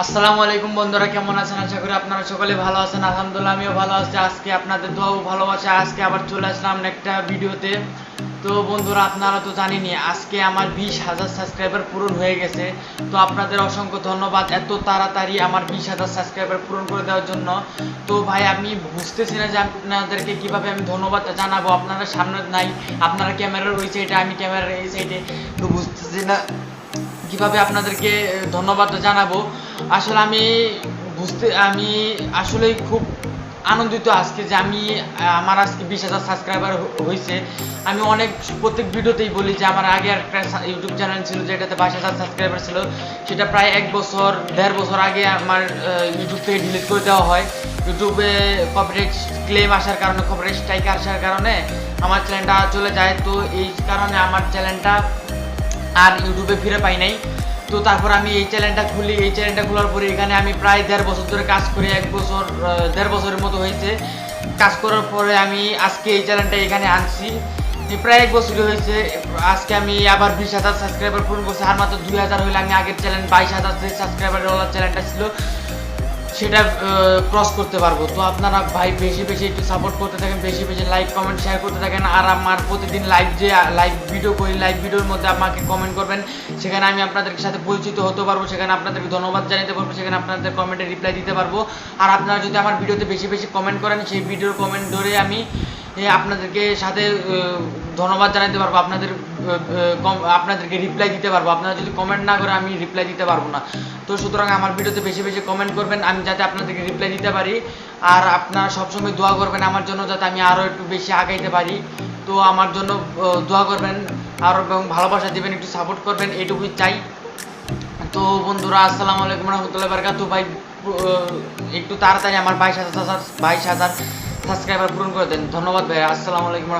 আসসালামু আলাইকুম বন্ধুরা, কেমন আছেন? আশা করি আপনারা সকলে ভালো আছেন। আলহামদুলিল্লাহ, আমিও ভালো আছি। আজকে আপনাদের দোয়া ও ভালোবাসা। আজকে আবার চলে আসলাম একটা ভিডিওতে। তো বন্ধুরা, আপনারা তো জানেনই, আজকে আমার বিশ হাজার সাবস্ক্রাইবার পূরণ হয়ে গেছে। তো আপনাদের অসংখ্য ধন্যবাদ এত তাড়াতাড়ি আমার বিশ হাজার সাবস্ক্রাইবার পূরণ করে দেওয়ার জন্য। তো ভাই, আমি বুঝতেছি না যে আপনাদেরকে কীভাবে আমি ধন্যবাদ জানাব। আপনারা সামনে নাই, আপনারা ক্যামেরার ওই সাইডে আমি ক্যামেরার এই সাইডে তো বুঝতেছি না কীভাবে আপনাদেরকে ধন্যবাদ জানাব। আসলে আমি বুঝতে, আমি আসলেই খুব আনন্দিত আজকে যে আমি আমার আজকে বিশ হাজার সাবস্ক্রাইবার হয়েছে আমি অনেক, প্রত্যেক ভিডিওতেই বলি যে আমার আগে একটা ইউটিউব চ্যানেল ছিল যেটাতে বাইশ হাজার সাবস্ক্রাইবার ছিল। সেটা প্রায় এক বছর, দেড় বছর আগে আমার ইউটিউব থেকে ডিলিট করে দেওয়া হয়। ইউটিউবে কপিরাইট ক্লেম আসার কারণে কপিরাইট স্ট্রাইক আসার কারণে আমার চ্যানেলটা চলে যায়। তো এই কারণে আমার চ্যানেলটা আর ইউটিউবে ফিরে পাই নাই। তো তারপর আমি এই চ্যানেলটা খুলি। এই চ্যানেলটা খোলার পরে এখানে আমি প্রায় দেড় বছর ধরে কাজ করি এক বছর দেড় বছরের মতো হয়েছে। কাজ করার পরে আমি আজকে এই চ্যানেলটা এখানে আনছি। প্রায় এক বছরই হয়েছে। আজকে আমি আবার বিশ হাজার সাবস্ক্রাইবার পূরণ করছি। আর মাত্র দুই হাজার হলে আমি আগের চ্যানেল বাইশ হাজার সাবস্ক্রাইবার চ্যানেলটা ছিল সেটা ক্রস করতে পারব। তো আপনারা ভাই বেশি বেশি একটু সাপোর্ট করতে থাকেন, বেশি বেশি লাইক কমেন্ট শেয়ার করতে থাকেন। আর আমার প্রতিদিন লাইভ যে লাইভ ভিডিও করি লাইভ ভিডিওর মধ্যে আমাকে কমেন্ট করবেন। সেখানে আমি আপনাদের সাথে পরিচিত হতে পারব, সেখানে আপনাদেরকে ধন্যবাদ জানাতে পারব, সেখানে আপনাদের কমেন্টে রিপ্লাই দিতে পারব। আর আপনারা যদি আমার ভিডিওতে বেশি বেশি কমেন্ট করেন, সেই ভিডিওর কমেন্ট ধরে আমি আপনাদেরকে সাথে ধন্যবাদ জানাতে পারব, আপনাদের আপনাদেরকে রিপ্লাই দিতে পারব। আপনারা যদি কমেন্ট না করে, আমি রিপ্লাই দিতে পারব না। তো সুতরাং আমার ভিডিওতে বেশি বেশি কমেন্ট করবেন, আমি যাতে আপনাদেরকে রিপ্লাই দিতে পারি। আর আপনারা সবসময় দোয়া করবেন আমার জন্য, যাতে আমি আরও একটু বেশি আগাইতে পারি। তো আমার জন্য দোয়া করবেন, আর এবং ভালোবাসা দিবেন, একটু সাপোর্ট করবেন, এটুকুই চাই। তো বন্ধুরা, আসসালামু আলাইকুম রহমতুল্লাহ বারকাতু ভাই একটু তাড়াতাড়ি আমার বাইশ হাজার বাইশ হাজার সাবস্ক্রাইবার পূরণ করে দেন। ধন্যবাদ ভাই আসসালামু আলাইকুম